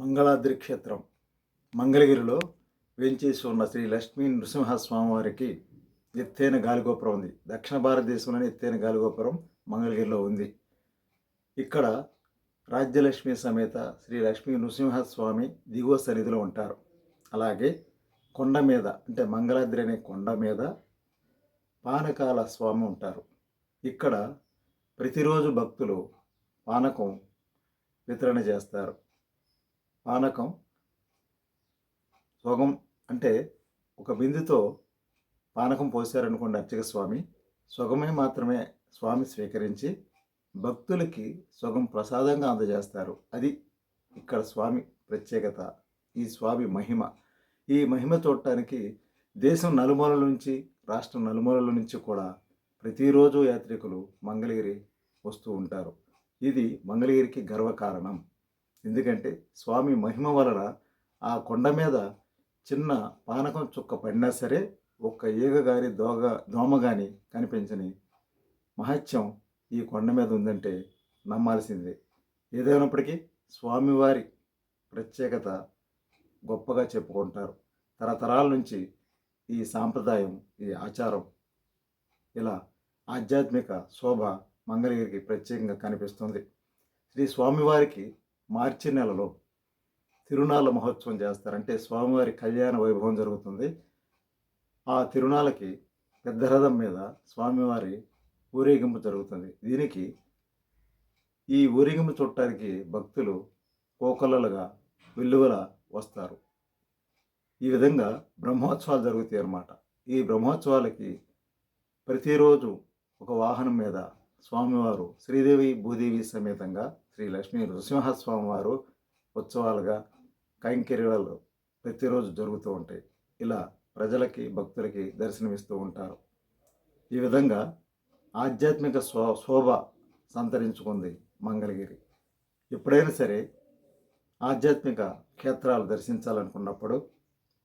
మంగళాద్రి క్షేత్రం మంగళగిరిలో వేంచేసి ఉన్న శ్రీ లక్ష్మీ నృసింహస్వామి వారికి ఎత్తైన గాలిగోపురం ఉంది. దక్షిణ భారతదేశంలోని ఎత్తైన గాలిగోపురం మంగళగిరిలో ఉంది. ఇక్కడ రాజ్యలక్ష్మి సమేత శ్రీ లక్ష్మీ నృసింహస్వామి దిగువ సన్నిధిలో ఉంటారు. అలాగే కొండ మీద అంటే మంగళాద్రి అనే కొండ మీద పానకాల స్వామి ఉంటారు. ఇక్కడ ప్రతిరోజు భక్తులు పానకం వితరణ చేస్తారు. పానకం సొగం అంటే ఒక బిందుతో పానకం పోసారనుకోండి అర్చక స్వామి. సొగమే మాత్రమే స్వామి స్వీకరించి భక్తులకి సొగం ప్రసాదంగా అందజేస్తారు. అది ఇక్కడ స్వామి ప్రత్యేకత ఈ స్వామి మహిమ. ఈ మహిమ చూడటానికి దేశం నలుమూలల నుంచి రాష్ట్రం నలుమూలల నుంచి కూడా ప్రతిరోజు యాత్రికులు మంగళగిరి వస్తూ ఉంటారు. ఇది మంగళగిరికి గర్వకారణం. ఎందుకంటే స్వామి మహిమ వలన ఆ కొండ మీద చిన్న పానకం చుక్క పడినా సరే ఒక్క ఈగ గాని దోగ దోమ గాని కనిపించని మహత్యం ఈ కొండ మీద ఉందంటే నమ్మాల్సిందే. ఏదైనప్పటికీ స్వామివారి ప్రత్యేకత గొప్పగా చెప్పుకుంటారు. తరతరాల నుంచి ఈ సాంప్రదాయం ఈ ఆచారం ఇలా ఆధ్యాత్మిక శోభ మంగళగిరికి ప్రత్యేకంగా కనిపిస్తుంది. శ్రీ స్వామివారికి మార్చి నెలలో తిరునాళ్ళ మహోత్సవం చేస్తారు. అంటే స్వామివారి కళ్యాణ వైభవం జరుగుతుంది. ఆ తిరునాళ్ళకి పెద్ద రథం మీద స్వామివారి ఊరేగింపు జరుగుతుంది. దీనికి ఈ ఊరేగింపు చూడటానికి భక్తులు కోకొల్లలుగా వెల్లువల వస్తారు. ఈ విధంగా బ్రహ్మోత్సవాలు జరుగుతాయి అన్నమాట ఈ బ్రహ్మోత్సవాలకి ప్రతిరోజు ఒక వాహనం మీద స్వామివారు శ్రీదేవి భూదేవి సమేతంగా శ్రీ లక్ష్మీ నృసింహస్వామివారు ఉత్సవాలుగా కైంకర్యాలు ప్రతిరోజు జరుగుతూ ఉంటాయి. ఇలా ప్రజలకి భక్తులకి దర్శనమిస్తూ ఉంటారు. ఈ విధంగా ఆధ్యాత్మిక శో శోభ సంతరించుకుంది మంగళగిరి. ఎప్పుడైనా సరే ఆధ్యాత్మిక క్షేత్రాలు దర్శించాలనుకున్నప్పుడు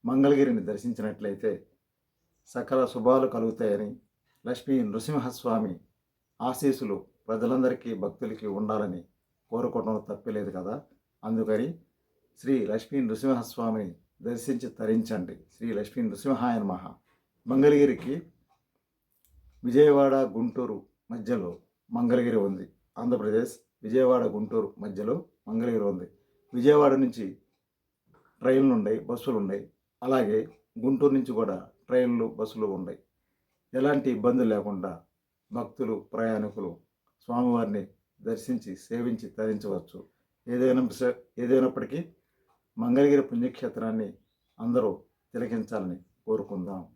మంగళగిరిని దర్శించినట్లయితే సకల శుభాలు కలుగుతాయని లక్ష్మీ నృసింహస్వామి ఆశీస్సులు ప్రజలందరికీ భక్తులకి ఉండాలని కోరుకోవడం తప్పలేదు కదా. అందుకని శ్రీ లక్ష్మీ నృసింహస్వామిని దర్శించి తరించండి. శ్రీ లక్ష్మీ నృసింహాయ నమ. మంగళగిరికి విజయవాడ గుంటూరు మధ్యలో మంగళగిరి ఉంది. ఆంధ్రప్రదేశ్ విజయవాడ గుంటూరు మధ్యలో మంగళగిరి ఉంది. విజయవాడ నుంచి ట్రైన్లు ఉన్నాయి బస్సులు ఉన్నాయి. అలాగే గుంటూరు నుంచి కూడా ట్రైన్లు బస్సులు ఉన్నాయి. ఎలాంటి ఇబ్బందులు లేకుండా భక్తులు ప్రయాణికులు స్వామివారిని దర్శించి సేవించి తరించవచ్చు. ఏదైనా ఏదైనప్పటికీ మంగళగిరి పుణ్యక్షేత్రాన్ని అందరూ తిలకించాలని కోరుకుందాం.